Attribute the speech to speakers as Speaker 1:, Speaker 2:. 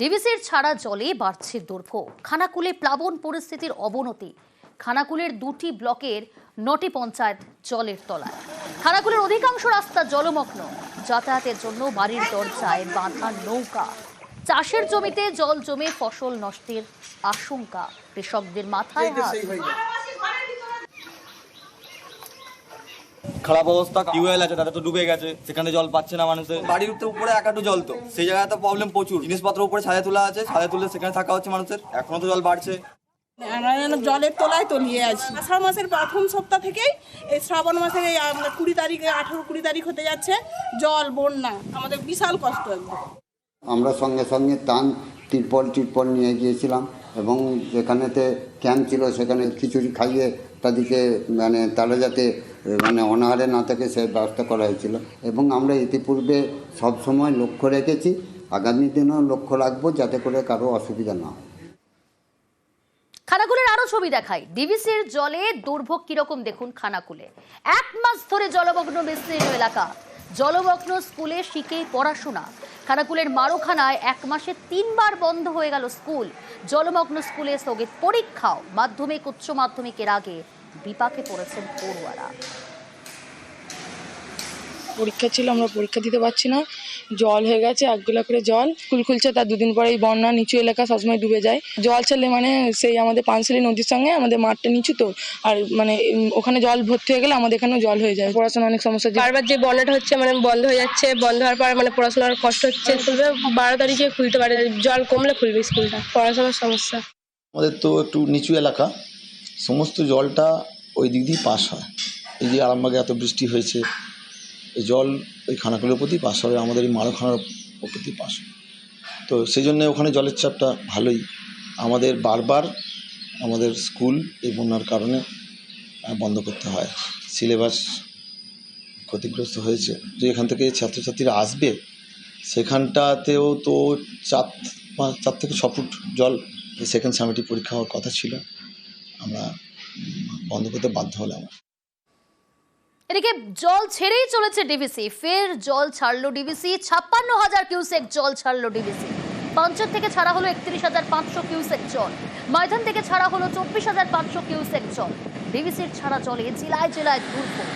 Speaker 1: ডিভিসির ছাড়া জলে বাড়ছে দুর্ভোগ। খানাকুলে প্লাবন পরিস্থিতির অবনতি। খানাকুলের দুটি ব্লকের নটি পঞ্চায়েত জলের তলায়। খানাকুলের অধিকাংশ রাস্তা জলমগ্ন। যাতায়াতের জন্য বাড়ির দরজায় বাঁধা নৌকা। চাষের জমিতে জল জমে ফসল নষ্টের আশঙ্কা। কৃষকদের মাথায় হাত।
Speaker 2: খারাপ অবস্থা টিউবওয়েল আছে তাতে তো ডুবে গেছে সেখানে জল পাচ্ছে না মানুষের। বাড়ির তো উপরে এক একটু জল তো সেই জায়গায় তো প্রবলেম প্রচুর। জিনিসপত্র উপরে ছাদে তোলা আছে ছাদে তুলে সেখানে থাকা হচ্ছে মানুষের এখনও তো জল বাড়ছে।
Speaker 3: আমরা যেন জলের তলায় তলিয়ে আছি আষাঢ় মাসের প্রথম সপ্তাহ থেকেই এই শ্রাবণ মাসের এই কুড়ি তারিখে আঠেরো কুড়ি তারিখ হতে যাচ্ছে জল বন্যা আমাদের বিশাল কষ্ট একদম।
Speaker 4: আমরা সঙ্গে সঙ্গে টান, তিরপল, টিরপল নিয়ে গিয়েছিলাম এবং যেখানেতে ক্যাম্প ছিল সেখানে খিচুড়ি খাইয়ে তাদেরকে মানে তারা যাতে মানে অনাহারে না থাকে সে ব্যবস্থা করা হয়েছিল। এবং আমরা ইতিপূর্বে সবসময় লক্ষ্য রেখেছি, আগামী দিনেও লক্ষ্য রাখব যাতে করে কারও অসুবিধা না হয়।
Speaker 1: খানাকুলের আরও ছবি দেখাই। ডিভিসির জলে দুর্ভোগ কীরকম দেখুন খানাকুলে। এক মাস ধরে জলমগ্ন বিস্তীর্ণ এলাকা। জলমগ্ন স্কুলে শিখে পড়াশোনা। খানাকুলের মারোখানায় এক মাসে তিনবার বন্ধ হয়ে গেল স্কুল। জলমগ্ন স্কুলে স্থগিত পরীক্ষাও মাধ্যমিক, উচ্চ মাধ্যমিকের আগে বিপাকে পড়েছেন পড়ুয়ারা।
Speaker 5: পরীক্ষা ছিল আমরা পরীক্ষা দিতে পারছি না। জল হয়ে গেছে এক গোলা করে জল। স্কুল খুলছে তার দুদিন পরে এই বন্যা নিচু এলাকা সবসময় ডুবে যায়। জল ছাড়লে মানে সেই আমাদের পাঁচশালি নদীর সঙ্গে আমাদের মাঠটা নিচু তো। আর মানে ওখানে জল ভর্তি হয়ে গেলে আমাদের এখানেও জল হয়ে যায়। পড়াশোনা অনেক সমস্যা যে-
Speaker 6: বারবার যে বন্যাটা হচ্ছে মানে বন্ধ হয়ে যাচ্ছে বন্ধ হওয়ার পর মানে পড়াশোনার কষ্ট হচ্ছে। খুলবে বারো তারিখে খুলতে পারে জল কমলে খুলবে স্কুলটা। পড়াশোনার সমস্যা।
Speaker 7: আমাদের তো একটু নিচু এলাকা। সমস্ত জলটা ওই দিক দিয়ে পাস হয়। এই যে আরামবাগে এত বৃষ্টি হয়েছে এই জল ওই খানাগুলোর প্রতি পাস হবে, আমাদের এই মারোখানার প্রতি পাস তো সেই জন্যে ওখানে জলের চাপটা ভালোই। আমাদের বারবার আমাদের স্কুল এই বন্যার কারণে বন্ধ করতে হয়। সিলেবাস ক্ষতিগ্রস্ত হয়েছে। যে এখান থেকে ছাত্রছাত্রীরা আসবে, সেখানটাতেও তো চার পাঁচ চার থেকে ছ ফুট জল সেকেন্ড সামিটি পরীক্ষা হওয়ার কথা ছিল। আমরা বন্ধ করতে বাধ্য হলাম।
Speaker 1: এদিকে জল ছেড়েই চলেছে ডিভিসি ফের জল ছাড়লো ডিভিসি ছাপ্পান্ন হাজার কিউসেক জল ছাড়লো ডিভিসি পাঞ্চর থেকে ছাড়া হলো একত্রিশ হাজার পাঁচশো কিউসেক জল। ময়দান থেকে ছাড়া হলো চব্বিশ হাজার পাঁচশো কিউসেক জল। ডিভিসির ছাড়া জলে জেলায় জেলায় দুর্ভোগ